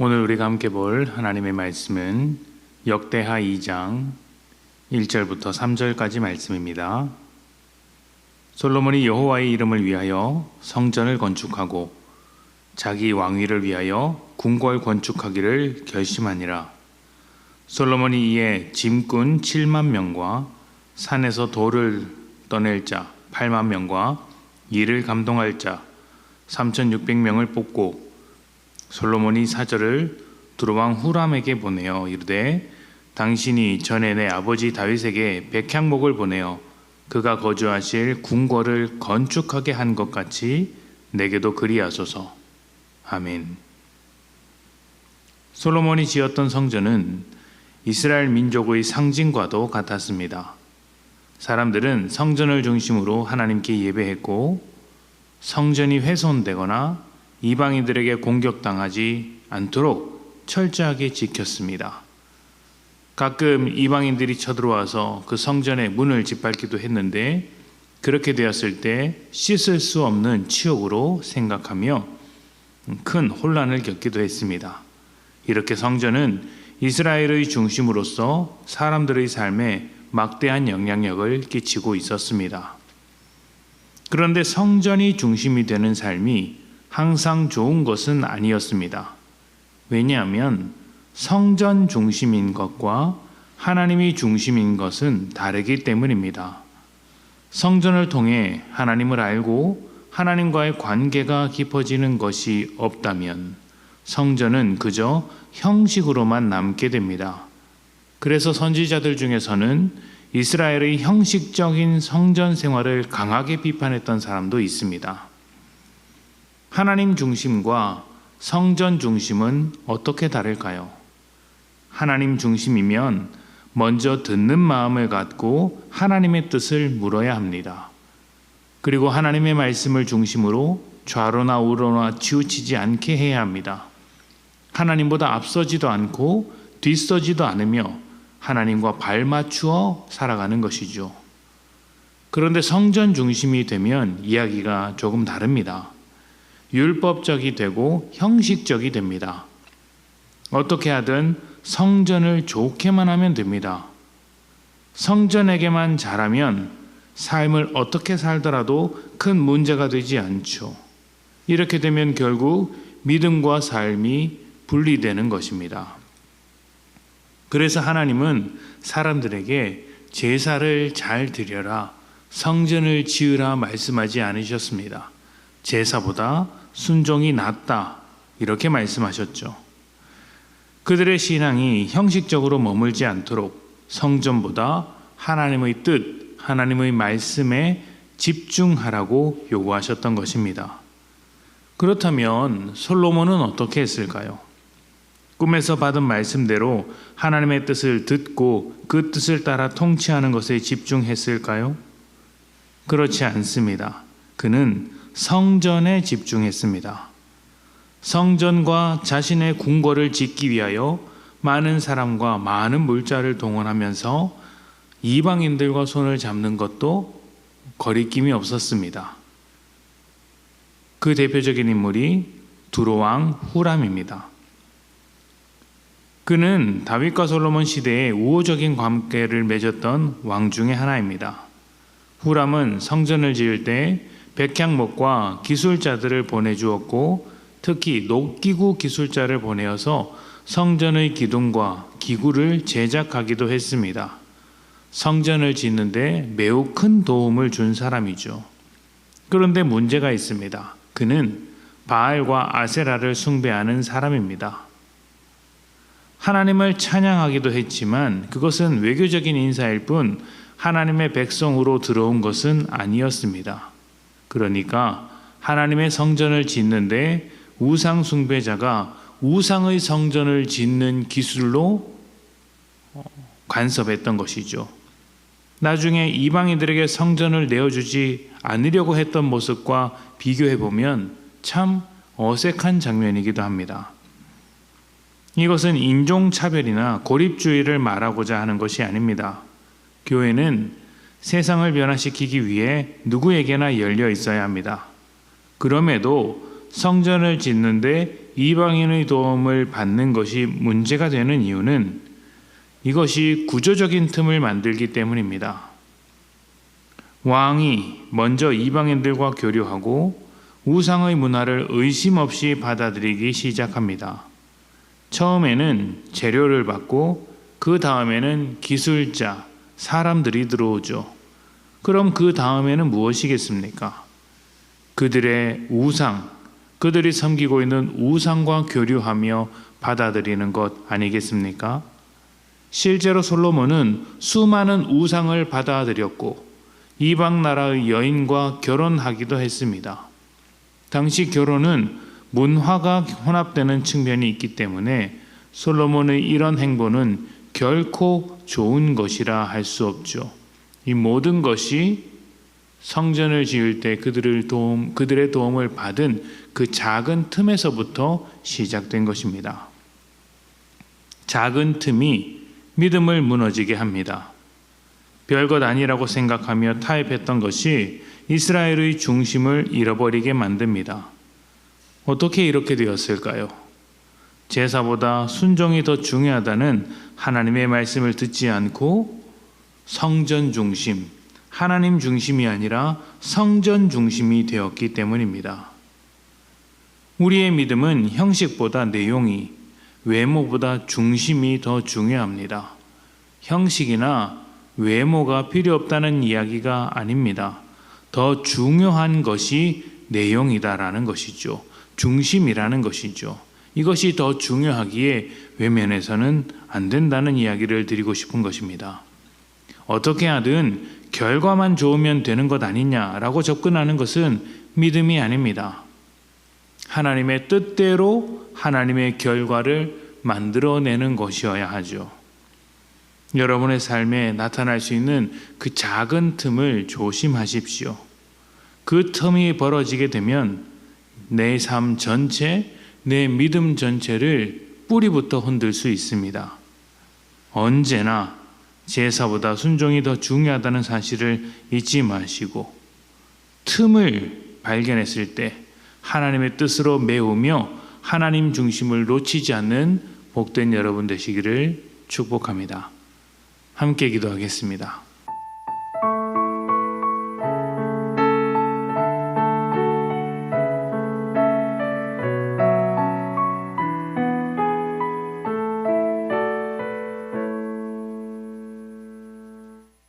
오늘 우리가 함께 볼 하나님의 말씀은 역대하 2장 1절부터 3절까지 말씀입니다. 솔로몬이 여호와의 이름을 위하여 성전을 건축하고 자기 왕위를 위하여 궁궐 건축하기를 결심하니라. 솔로몬이 이에 짐꾼 7만 명과 산에서 돌을 떠낼 자 8만 명과 이를 감동할 자 3,600명을 뽑고 솔로몬이 사절을 두루왕 후람에게 보내어 이르되 당신이 전에 내 아버지 다윗에게 백향목을 보내어 그가 거주하실 궁궐을 건축하게 한 것 같이 내게도 그리하소서. 아멘. 솔로몬이 지었던 성전은 이스라엘 민족의 상징과도 같았습니다. 사람들은 성전을 중심으로 하나님께 예배했고 성전이 훼손되거나 이방인들에게 공격당하지 않도록 철저하게 지켰습니다. 가끔 이방인들이 쳐들어와서 그 성전의 문을 짓밟기도 했는데 그렇게 되었을 때 씻을 수 없는 치욕으로 생각하며 큰 혼란을 겪기도 했습니다. 이렇게 성전은 이스라엘의 중심으로서 사람들의 삶에 막대한 영향력을 끼치고 있었습니다. 그런데 성전이 중심이 되는 삶이 항상 좋은 것은 아니었습니다. 왜냐하면 성전 중심인 것과 하나님이 중심인 것은 다르기 때문입니다. 성전을 통해 하나님을 알고 하나님과의 관계가 깊어지는 것이 없다면 성전은 그저 형식으로만 남게 됩니다. 그래서 선지자들 중에서는 이스라엘의 형식적인 성전 생활을 강하게 비판했던 사람도 있습니다. 하나님 중심과 성전 중심은 어떻게 다를까요? 하나님 중심이면 먼저 듣는 마음을 갖고 하나님의 뜻을 물어야 합니다. 그리고 하나님의 말씀을 중심으로 좌로나 우로나 치우치지 않게 해야 합니다. 하나님보다 앞서지도 않고 뒤서지도 않으며 하나님과 발맞추어 살아가는 것이죠. 그런데 성전 중심이 되면 이야기가 조금 다릅니다. 율법적이 되고 형식적이 됩니다. 어떻게 하든 성전을 좋게만 하면 됩니다. 성전에게만 잘하면 삶을 어떻게 살더라도 큰 문제가 되지 않죠. 이렇게 되면 결국 믿음과 삶이 분리되는 것입니다. 그래서 하나님은 사람들에게 제사를 잘 드려라, 성전을 지으라 말씀하지 않으셨습니다. 제사보다 순종이 낫다, 이렇게 말씀하셨죠. 그들의 신앙이 형식적으로 머물지 않도록 성전보다 하나님의 뜻, 하나님의 말씀에 집중하라고 요구하셨던 것입니다. 그렇다면 솔로몬은 어떻게 했을까요? 꿈에서 받은 말씀대로 하나님의 뜻을 듣고 그 뜻을 따라 통치하는 것에 집중했을까요? 그렇지 않습니다. 그는 성전에 집중했습니다. 성전과 자신의 궁궐을 짓기 위하여 많은 사람과 많은 물자를 동원하면서 이방인들과 손을 잡는 것도 거리낌이 없었습니다. 그 대표적인 인물이 두로왕 후람입니다. 그는 다윗과 솔로몬 시대에 우호적인 관계를 맺었던 왕 중의 하나입니다. 후람은 성전을 지을 때 백향목과 기술자들을 보내주었고 특히 녹기구 기술자를 보내어서 성전의 기둥과 기구를 제작하기도 했습니다. 성전을 짓는데 매우 큰 도움을 준 사람이죠. 그런데 문제가 있습니다. 그는 바알과 아세라를 숭배하는 사람입니다. 하나님을 찬양하기도 했지만 그것은 외교적인 인사일 뿐 하나님의 백성으로 들어온 것은 아니었습니다. 그러니까 하나님의 성전을 짓는데 우상 숭배자가 우상의 성전을 짓는 기술로 간섭했던 것이죠. 나중에 이방인들에게 성전을 내어주지 않으려고 했던 모습과 비교해 보면 참 어색한 장면이기도 합니다. 이것은 인종차별이나 고립주의를 말하고자 하는 것이 아닙니다. 교회는 세상을 변화시키기 위해 누구에게나 열려 있어야 합니다. 그럼에도 성전을 짓는데 이방인의 도움을 받는 것이 문제가 되는 이유는 이것이 구조적인 틈을 만들기 때문입니다. 왕이 먼저 이방인들과 교류하고 우상의 문화를 의심 없이 받아들이기 시작합니다. 처음에는 재료를 받고 그 다음에는 기술자, 사람들이 들어오죠. 그럼 그 다음에는 무엇이겠습니까? 그들의 우상, 그들이 섬기고 있는 우상과 교류하며 받아들이는 것 아니겠습니까? 실제로 솔로몬은 수많은 우상을 받아들였고 이방 나라의 여인과 결혼하기도 했습니다. 당시 결혼은 문화가 혼합되는 측면이 있기 때문에 솔로몬의 이런 행보는 결코 좋은 것이라 할 수 없죠. 이 모든 것이 성전을 지을 때 그들을 도움, 그들의 도움을 받은 그 작은 틈에서부터 시작된 것입니다. 작은 틈이 믿음을 무너지게 합니다. 별것 아니라고 생각하며 타협했던 것이 이스라엘의 중심을 잃어버리게 만듭니다. 어떻게 이렇게 되었을까요? 제사보다 순종이 더 중요하다는 하나님의 말씀을 듣지 않고 성전 중심, 하나님 중심이 아니라 성전 중심이 되었기 때문입니다. 우리의 믿음은 형식보다 내용이, 외모보다 중심이 더 중요합니다. 형식이나 외모가 필요 없다는 이야기가 아닙니다. 더 중요한 것이 내용이다라는 것이죠. 중심이라는 것이죠. 이것이 더 중요하기에 외면해서는 안 된다는 이야기를 드리고 싶은 것입니다. 어떻게 하든 결과만 좋으면 되는 것 아니냐라고 접근하는 것은 믿음이 아닙니다. 하나님의 뜻대로 하나님의 결과를 만들어내는 것이어야 하죠. 여러분의 삶에 나타날 수 있는 그 작은 틈을 조심하십시오. 그 틈이 벌어지게 되면 내 삶 전체, 내 믿음 전체를 뿌리부터 흔들 수 있습니다. 언제나 제사보다 순종이 더 중요하다는 사실을 잊지 마시고 틈을 발견했을 때 하나님의 뜻으로 메우며 하나님 중심을 놓치지 않는 복된 여러분 되시기를 축복합니다. 함께 기도하겠습니다.